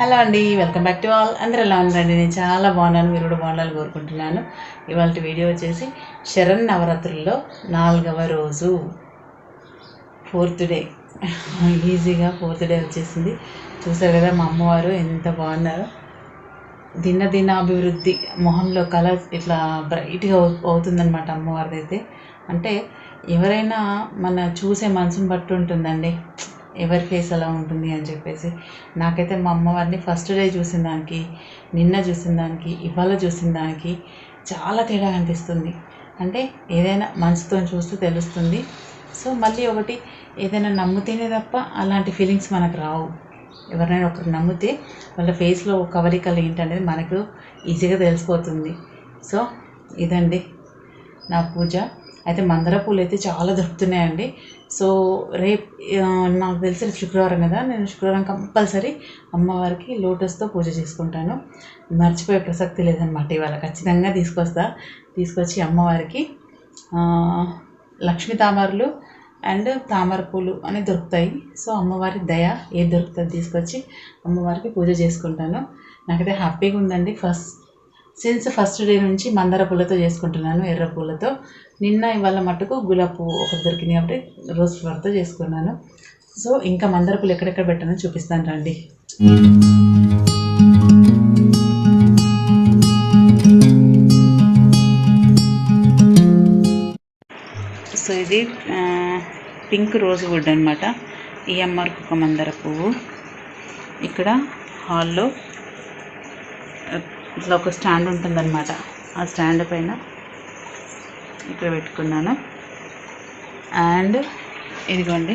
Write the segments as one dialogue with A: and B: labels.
A: Hello అండి welcome back to all. అందరూ ఎలా ఉన్నారండి? నేను చాలా బాగున్నాను మీరు కూడా బాగుండాలని కోరుకుంటున్నాను. ఇవాళ వీడియో వచ్చేసి శరణ్ నవరాత్రుల్లో నాలుగవ రోజు ఫోర్త్ డే. ఈజీగా ఫోర్త్ డే వచ్చేసింది. చూసారు కదా మా అమ్మవారు ఎంత బాగున్నారో. దిన దిన అభివృద్ధి మొహంలో కలర్ ఇట్లా బ్రైట్గా అవుతుందన్నమాట అమ్మవారిది అయితే అంటే ఎవరైనా మన చూసే మనసుని బట్టి ఉంటుందండి. ఎవరి ఫేస్ అలా ఉంటుంది అని చెప్పేసి. నాకైతే మా అమ్మవారిని ఫస్ట్ డే చూసిన దానికి నిన్న చూసిన దానికి ఇవాళ చూసిన దానికి చాలా తేడా అనిపిస్తుంది అంటే ఏదైనా మనసుతో చూస్తే తెలుస్తుంది. సో మళ్ళీ ఒకటి ఏదైనా నమ్మితేనే తప్ప అలాంటి ఫీలింగ్స్ మనకు రావు. ఎవరైనా ఒకరు నమ్మితే వాళ్ళ ఫేస్లో కవరికలు ఏంటనేది మనకు ఈజీగా తెలిసిపోతుంది. సో ఇదండి నా పూజ. అయితే మందార పూలు అయితే చాలా దొరుకుతున్నాయండి. సో రేపు నాకు తెలిసి రేపు శుక్రవారం కదా నేను శుక్రవారం కంపల్సరీ అమ్మవారికి లోటస్తో పూజ చేసుకుంటాను. మర్చిపోయే ప్రసక్తి లేదనమాట ఇవాళ ఖచ్చితంగా తీసుకొస్తా. తీసుకొచ్చి అమ్మవారికి లక్ష్మీ తామరలు అండ్ తామర పూలు అనేవి దొరుకుతాయి. సో అమ్మవారి దయ ఏది దొరుకుతుంది తీసుకొచ్చి అమ్మవారికి పూజ చేసుకుంటాను. నాకైతే హ్యాపీగా ఉందండి. ఫస్ట్ సిన్స్ ఫస్ట్ డే నుంచి మందార పూలతో చేసుకుంటున్నాను ఎర్ర పూలతో. నిన్న ఇవాళ మటుకు గులాబీ పువ్వు ఒకటి దొరికింది కాబట్టి రోజ్ ఫ్లవర్తో చేసుకున్నాను. సో ఇంకా మందార పూలు ఎక్కడెక్కడ పెట్టానో చూపిస్తాను రండి. సో ఇది పింక్ రోజ్ వుడ్ అనమాట ఈ అమ్మవారికి ఒక మందార పువ్వు. ఇక్కడ హాల్లో ఇట్లా ఒక స్టాండ్ ఉంటుందన్నమాట. ఆ స్టాండ్ పైన ఇక్కడ పెట్టుకున్నాను. అండ్ ఇదిగోండి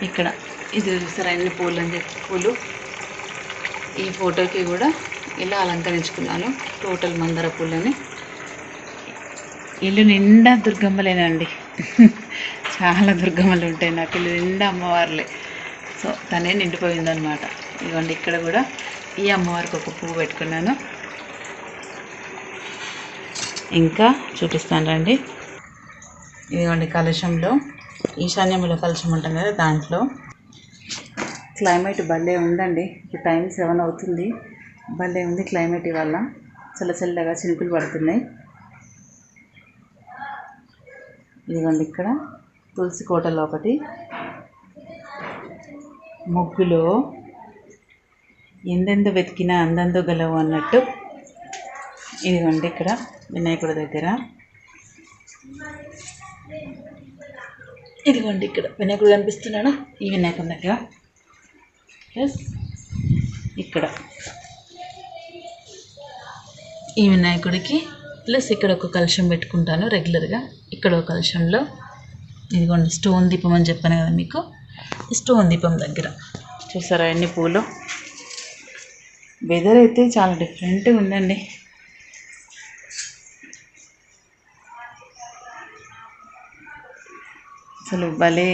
A: ఇక్కడ ఇది చూసారా అన్ని పూలు అని చెప్పి పూలు. ఈ ఫోటోకి కూడా ఇలా అలంకరించుకున్నాను టోటల్ మందార పూలని. ఇల్లు నిండా దుర్గమ్మలేనండి. చాలా దుర్గమ్మలు ఉంటాయి నాకు ఇల్లు నిండా అమ్మవార్లే. సో తనే నిండిపోయిందనమాట ఇదిగోండి ఇక్కడ కూడా ఈ అమ్మవారికి ఒక పువ్వు పెట్టుకున్నాను. ఇంకా చూపిస్తాను రండి ఇదిగోండి కలశంలో ఈశాన్యంలో కలశం ఉంటుంది కదా దాంట్లో. క్లైమేట్ భలే ఉందండి. ఇప్పుడు టైం సెవెన్ అవుతుంది. భలే ఉంది క్లైమేట్ ఇవాళ. చల్ల చల్లగా చినుకులు పడుతున్నాయి. ఇదిగోండి ఇక్కడ. తులసి కోటలో ఒకటి. ముగ్గులో ఎందెందు వెతికినా అందందో గలవు అన్నట్టు. ఇదిగోండి ఇక్కడ. వినాయకుడి దగ్గర. ఇదిగోండి ఇక్కడ వినాయకుడు కనిపిస్తున్నాడు. ఈ వినాయకుడి దగ్గర. ప్లస్ ఇక్కడ. ఈ వినాయకుడికి ప్లస్ ఇక్కడ ఒక కలుషం పెట్టుకుంటాను రెగ్యులర్గా. ఇక్కడ ఒక కలుషంలో ఇదిగోండి స్టోన్ దీపం అని చెప్పాను కదా మీకు. స్టోన్ దీపం దగ్గర. చూసారా అన్ని పూలు? వెదర్ అయితే చాలా డిఫరెంట్గా ఉందండి. అసలు భలే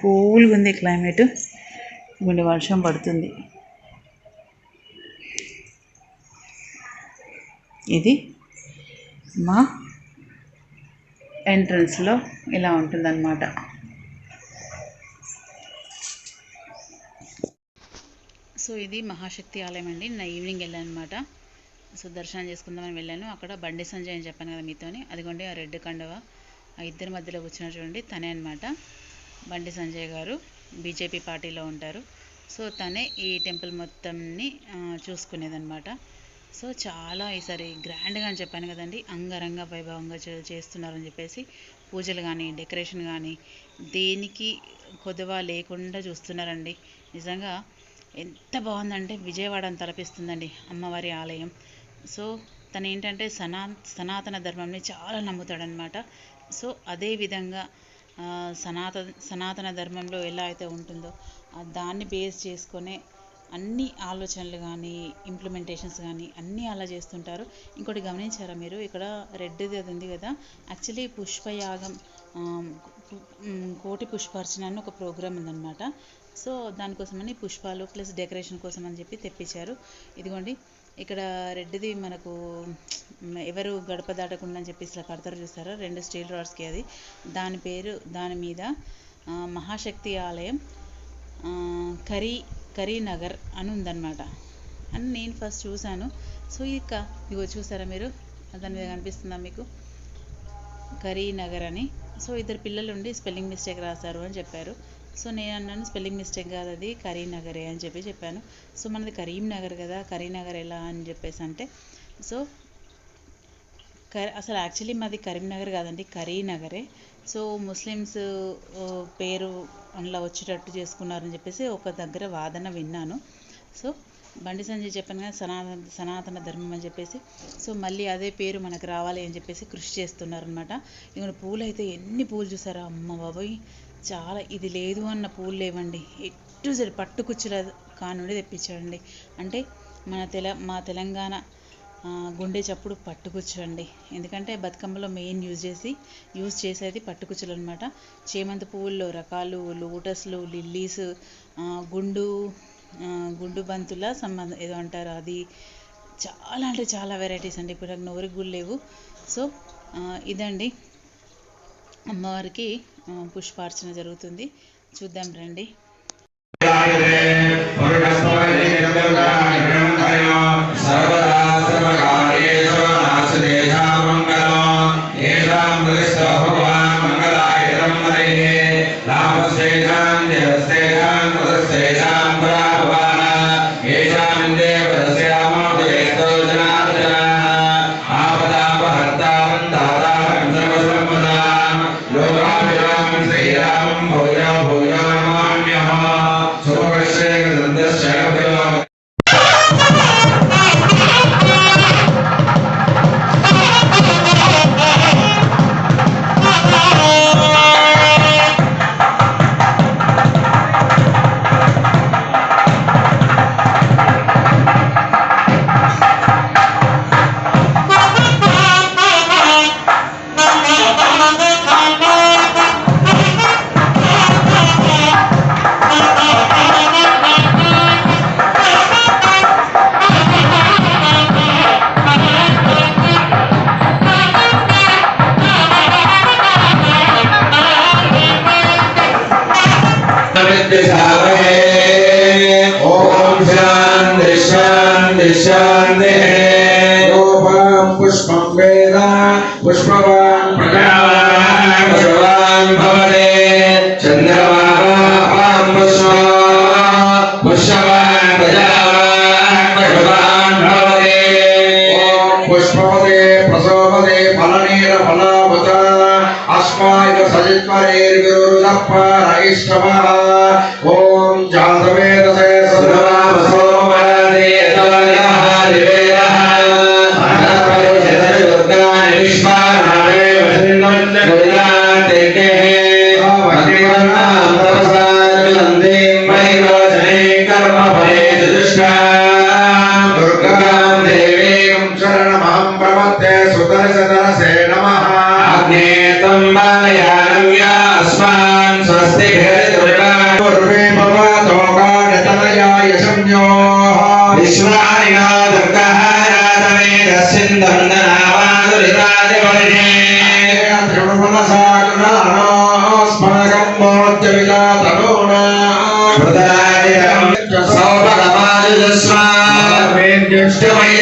A: కూల్గా ఉంది క్లైమేట్. గుండె వర్షం పడుతుంది. ఇది మా ఎంట్రన్స్లో ఇలా ఉంటుందన్నమాట. సో ఇది మహాశక్తి ఆలయం అండి. నిన్న ఈవినింగ్ వెళ్ళాను అనమాట సో దర్శనం చేసుకుందామని వెళ్ళాను. అక్కడ బండి సంజయ్ అని చెప్పాను కదా మీతోని. అదిగోండి ఆ రెడ్ కండవ. ఆ ఇద్దరి మధ్యలో కూర్చున్న చూడండి తనే అనమాట బండి సంజయ్ గారు బీజేపీ పార్టీలో ఉంటారు. సో తనే ఈ టెంపుల్ మొత్తంని చూసుకునేదనమాట చూసుకునేదన్నమాట. సో చాలా ఈసారి గ్రాండ్గా అని చెప్పాను కదండి అంగరంగ వైభవంగా చే చేస్తున్నారని చెప్పేసి పూజలు కానీ డెకరేషన్ కానీ దేనికి కొదవ లేకుండా చూస్తున్నారండి. నిజంగా ఎంత బాగుందంటే విజయవాడను తలపిస్తుందండి అమ్మవారి ఆలయం. సో తను ఏంటంటే సనా సనాతన ధర్మంని చాలా నమ్ముతాడనమాట సో అదే విధంగా సనాతన సనాతన ధర్మంలో ఎలా అయితే ఉంటుందో దాన్ని బేస్ చేసుకునే అన్ని ఆలోచనలు కానీ ఇంప్లిమెంటేషన్స్ కానీ అన్నీ అలా చేస్తుంటారు. ఇంకోటి గమనించారా మీరు? ఇక్కడ రెడ్ది అది ఉంది కదా. యాక్చువల్లీ పుష్పయాగం కోటి పుష్పార్చన అని ఒక ప్రోగ్రామ్ ఉందన్నమాట. సో దానికోసమని పుష్పాలు ప్లస్ డెకరేషన్ కోసం అని చెప్పి తెప్పించారు. ఇదిగోండి. ఇక్కడ రెడ్డిది మనకు ఎవరు గడప దాటకుండా అని చెప్పేసి ఇలా కడతారు చూస్తారా? రెండు స్టీల్ రాడ్స్కి అది. దాని పేరు దాని మీద మహాశక్తి ఆలయం కరీ కరీనగర్ అని ఉందన్నమాట. అని నేను ఫస్ట్ చూశాను. సో ఇక ఇగో చూసారా మీరు? దాని మీద కనిపిస్తుందా మీకు? కరీనగర్ అని. సో ఇద్దరు పిల్లలు ఉండి స్పెల్లింగ్ మిస్టేక్ రాశారు అని చెప్పారు. సో నేను అన్నాను స్పెల్లింగ్ మిస్టేక్ కాదు అది కరీంనగరే అని చెప్పి చెప్పాను. సో మనది కరీంనగర్ కదా కరీంనగర్ ఎలా అని చెప్పేసి అంటే సో అసలు యాక్చువల్లీ మాది కరీంనగర్ కాదండి కరీనగరే. సో ముస్లిమ్స్ పేరు అందులో వచ్చేటట్టు చేసుకున్నారని చెప్పేసి ఒక దగ్గర వాదన విన్నాను. సో బండి సంజయ్ చెప్పాను కదా సనాతన సనాతన ధర్మం అని చెప్పేసి. సో మళ్ళీ అదే పేరు మనకు రావాలి అని చెప్పేసి కృషి చేస్తున్నారనమాట ఇక్కడ పూలు అయితే ఎన్ని పూలు చూసారా? అమ్మ బాబోయ్! చాలా ఇది లేదు అన్న పూలు లేవండి. ఎటు సరి పట్టుకుచ్చుల కానుండి తెప్పించాడండి. అంటే మన తెల మా తెలంగాణ గుండె చప్పుడు పట్టుకుచ్చు అండి ఎందుకంటే బతుకమ్మలో మెయిన్ యూజ్ చేసి యూజ్ చేసేది పట్టుకుచ్చులు అనమాట చేమంతి పువ్వుల్లో రకాలు లోటస్లు లిల్లీస్ గుండు గుండు బంతుల సంబంధం ఏదో అంటారు అది. చాలా అంటే చాలా వెరైటీస్ అండి. ఇప్పుడు నాకు నోరికి కూడా లేవు. సో ఇదండి. అమ్మవారికి పుష్పార్చన జరుగుతుంది. చూద్దాం రండి.
B: శాంతి శాంతి శాంతి పుష్పం వేద పుష్పవాన్ ప్రజావాన్. త్రిభువనసాగుణాస్మరగం మోర్జ విజాతనోనా హృదయాదికం సౌభగమాజస్వామేద్యుష్టమై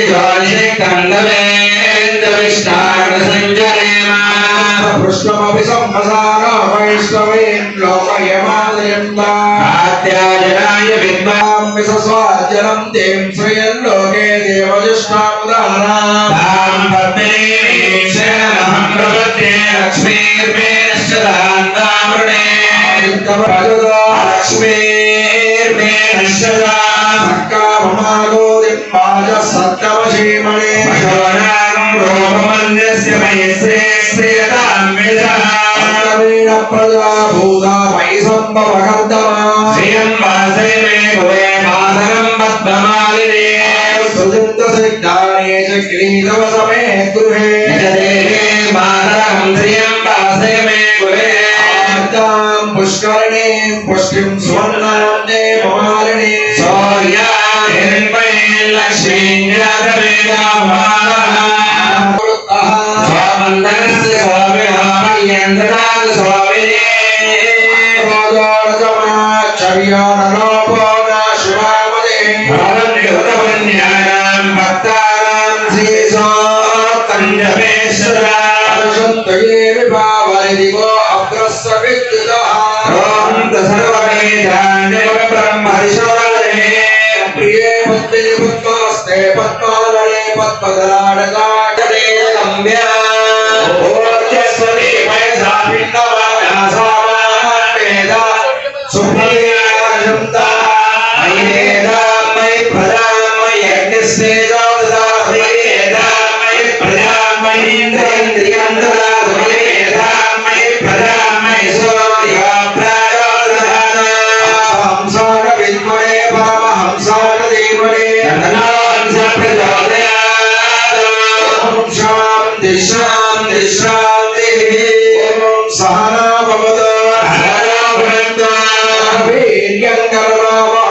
B: சுவர்ணாந்தே மோரிணி சோர்யா நிர்மை லக்ஷ்மி நிராகவேதா சுவாமி சுவாமி गाड गाड दे लंब्या भोवत्या स्वरी मैं झापिंडा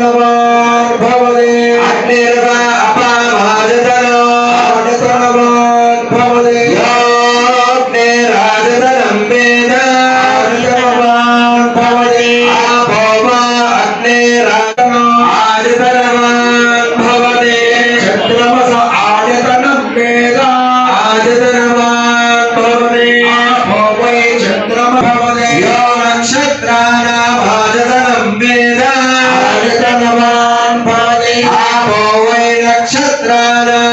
B: ধন্যবাদ Radha.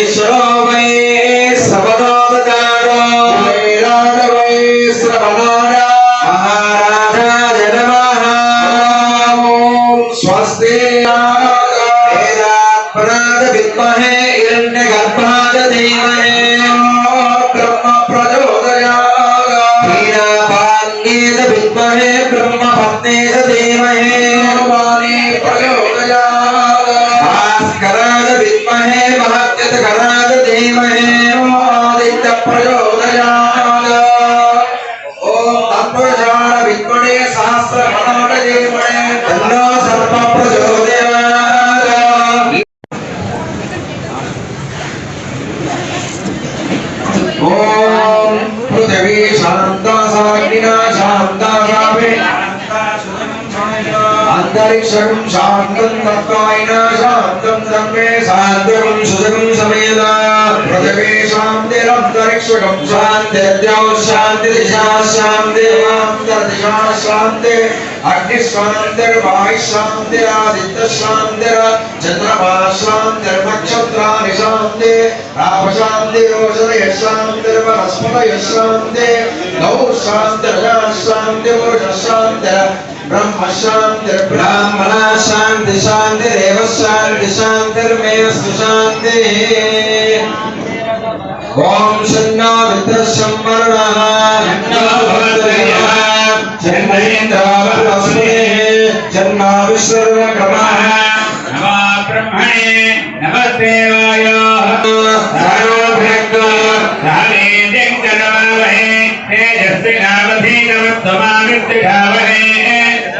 B: Israel. ब्रह्मत्वायिन शान्तं धर्मे सात्वकं सुजगं समयदा प्रजवेषां निरन्तरिक्षकं शान्तिरद्यौ शान्तिदिशा शान्तिर्वान्तर्दिशा शान्ति अग्निशान्तिर्वायुशान्तिरादित्यशान्तिर चन्द्रमा शान्तिर्नक्षत्राणि शान्ति रापशान्तिरोषधयशान्तिर्वनस्मतयशान्ति गौः शान्तिरजाशान्तिपुरुषशान्तिर ब्रह्म शांति ब्राह्मण शांति
C: शांति देव शांति शांतिर्मेव सुशांति ओम शन्नो विद्र संवर्णः। शन्नो भवत्रयः शन्नैन्द्रावलस्मे शन्नो विश्वकमः नमः ब्रह्मणे नमः देवाय सर्वभक्तो हरे जगन्नामहे तेजस्वी नामधीनवत्तमावित्तिभावहे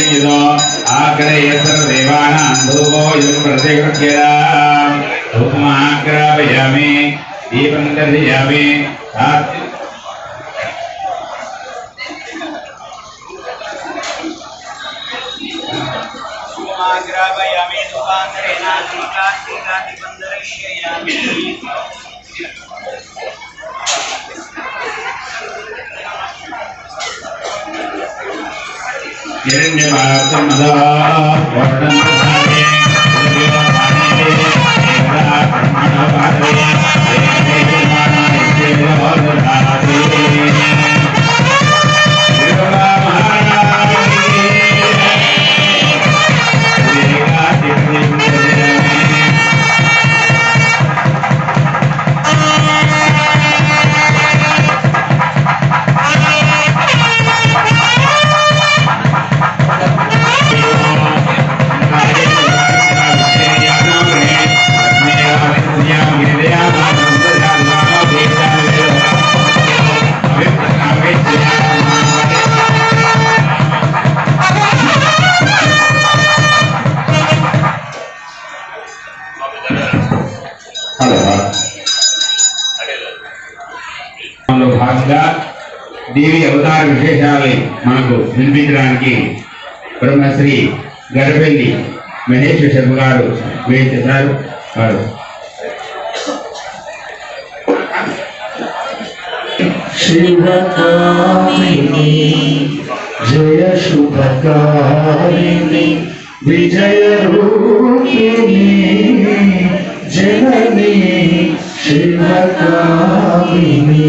C: ವೇದಿಯೋ ಆಗ್ರೆ ಹೆಸರು ದೇವಾನ ಅಂಧೂಪೋ ಯಂ
D: ಪ್ರತಿಗೃಹ್ಯದ ಉಪಮಾಗ್ರಾಪಯಾಮಿ ದೀಪಂ
C: ದರ್ಶಯಾಮಿ ಉಪಮಾಗ್ರಾಪಯಾಮಿ ಧೂಪಾಂತರೇಣ ದೀಪಾಂತರೇಣ ದೀಪಂ ದರ್ಶಯಾಮಿ Yenjana Sandha Vardhana Sandha दीवी अवतार विशेष मन को विपचानी ब्रह्मश्री गर्भे महेश शर्म
E: गुजार जय शुभ विजय जननी शिव कामिनी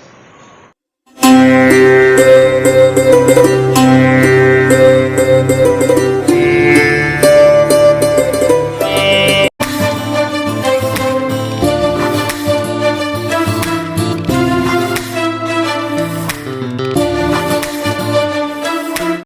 A: Música